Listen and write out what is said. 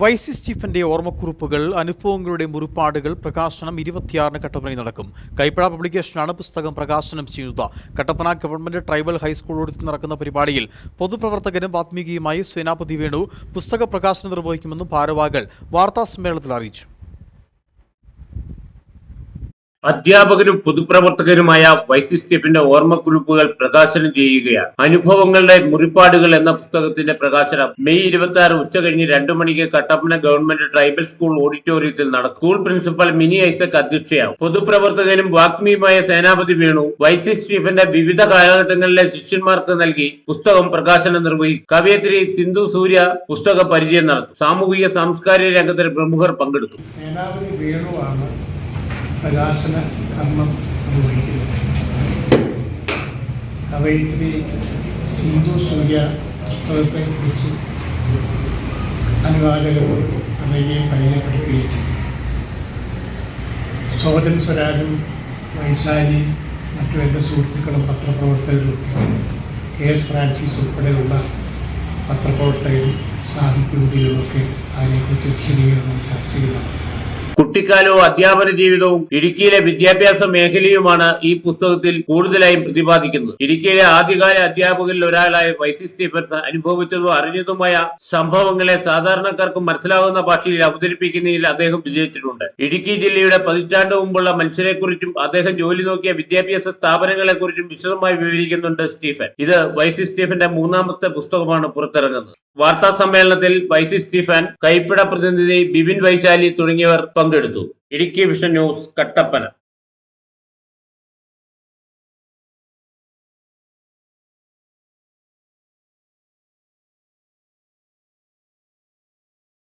വൈസി സ്റ്റീഫന്റെ ഓർമ്മക്കുറിപ്പുകൾ അനുഭവങ്ങളുടെ മുറിപ്പാടുകൾ പ്രകാശനം ഇരുപത്തിയാറിന് കട്ടപ്പനയിൽ നടക്കും. കൈപ്പഴ പബ്ലിക്കേഷനാണ് പുസ്തകം പ്രകാശനം ചെയ്യുന്നത്. കട്ടപ്പന ഗവൺമെന്റ് ട്രൈബൽ ഹൈസ്കൂളോട് നടക്കുന്ന പരിപാടിയിൽ പൊതുപ്രവർത്തകനും വാത്മീകിയുമായി സേനാപതി വേണു പുസ്തക പ്രകാശനം നിർവഹിക്കുമെന്നും ഭാരവാഹികൾ വാർത്താസമ്മേളനത്തിൽ അറിയിച്ചു. അധ്യാപകനും പൊതുപ്രവർത്തകനുമായ വൈസി സ്റ്റീഫന്റെ ഓർമ്മക്കുറിപ്പുകൾ പ്രകാശനം ചെയ്യുകയാണ്. അനുഭവങ്ങളുടെ മുറിപ്പാടുകൾ എന്ന പുസ്തകത്തിന്റെ പ്രകാശനം മെയ് ഇരുപത്തി ആറ് ഉച്ച കഴിഞ്ഞ് രണ്ടു മണിക്ക് കട്ടപ്പന ഗവൺമെന്റ് ട്രൈബൽ സ്കൂൾ ഓഡിറ്റോറിയത്തിൽ നടക്കും. സ്കൂൾ പ്രിൻസിപ്പൽ മിനി ഐസക് അധ്യക്ഷയാവും. പൊതുപ്രവർത്തകനും വാഗ്മിയുമായ സേനാപതി വേണു വൈസി സ്റ്റീഫന്റെ വിവിധ കാലഘട്ടങ്ങളിലെ ശിഷ്യന്മാർക്ക് നൽകി പുസ്തകം പ്രകാശനം നിർവഹിക്കും. കവയത്രി സിന്ധു സൂര്യ പുസ്തക പരിചയം നടത്തും. സാമൂഹിക സാംസ്കാരിക രംഗത്തിലെ പ്രമുഖർ പങ്കെടുക്കും. സേനാപതി വേണുവാണ് പ്രകാശന കർമ്മം നിർവഹിക്കുന്നത് കവയിത്രി സിന്ധു സൂര്യ പുസ്തകത്തെ കുറിച്ച് അനുവാചകർ അമ്മയെ പരിചയപ്പെടുത്തുകയും ചെയ്തു. സോദൻ സ്വരാജും വൈശാലി മറ്റു എന്റെ സുഹൃത്തുക്കളും പത്രപ്രവർത്തകരും കെ എസ് ഫ്രാൻസിസ് ഉൾപ്പെടെയുള്ള പത്രപ്രവർത്തകരും സാഹിത്യ ഒക്കെ അതിനെക്കുറിച്ച് വിശദീകരണം ചർച്ച ചെയ്യുന്നുണ്ട്. കുട്ടിക്കാലവും അധ്യാപന ജീവിതവും ഇടുക്കിയിലെ വിദ്യാഭ്യാസ മേഖലയുമാണ് ഈ പുസ്തകത്തിൽ കൂടുതലായും പ്രതിപാദിക്കുന്നത്. ഇടുക്കിയിലെ ആദ്യകാല അധ്യാപകരിൽ ഒരാളായ വൈസി സ്റ്റീഫൻസ് അനുഭവിച്ചതും അറിഞ്ഞതുമായ സംഭവങ്ങളെ സാധാരണക്കാർക്കും മനസ്സിലാവുന്ന ഭാഷയിൽ അവതരിപ്പിക്കുന്നതിൽ അദ്ദേഹം വിജയിച്ചിട്ടുണ്ട്. ഇടുക്കി ജില്ലയുടെ പതിറ്റാണ്ട് മുമ്പുള്ള മനുഷ്യരെക്കുറിച്ചും അദ്ദേഹം ജോലി നോക്കിയ വിദ്യാഭ്യാസ സ്ഥാപനങ്ങളെക്കുറിച്ചും വിശദമായി വിവരിക്കുന്നുണ്ട് സ്റ്റീഫൻ. ഇത് വൈസി സ്റ്റീഫന്റെ മൂന്നാമത്തെ പുസ്തകമാണ് പുറത്തിറങ്ങുന്നത്. വാർത്താ സമ്മേളനത്തിൽ വൈസി സ്റ്റീഫൻ കൈപ്പിട പ്രതിനിധി ബിബിൻ വൈശാലി തുടങ്ങിയവർ പങ്കെടുത്തു ഇടുക്കി വിഷൻ ന്യൂസ് കട്ടപ്പന.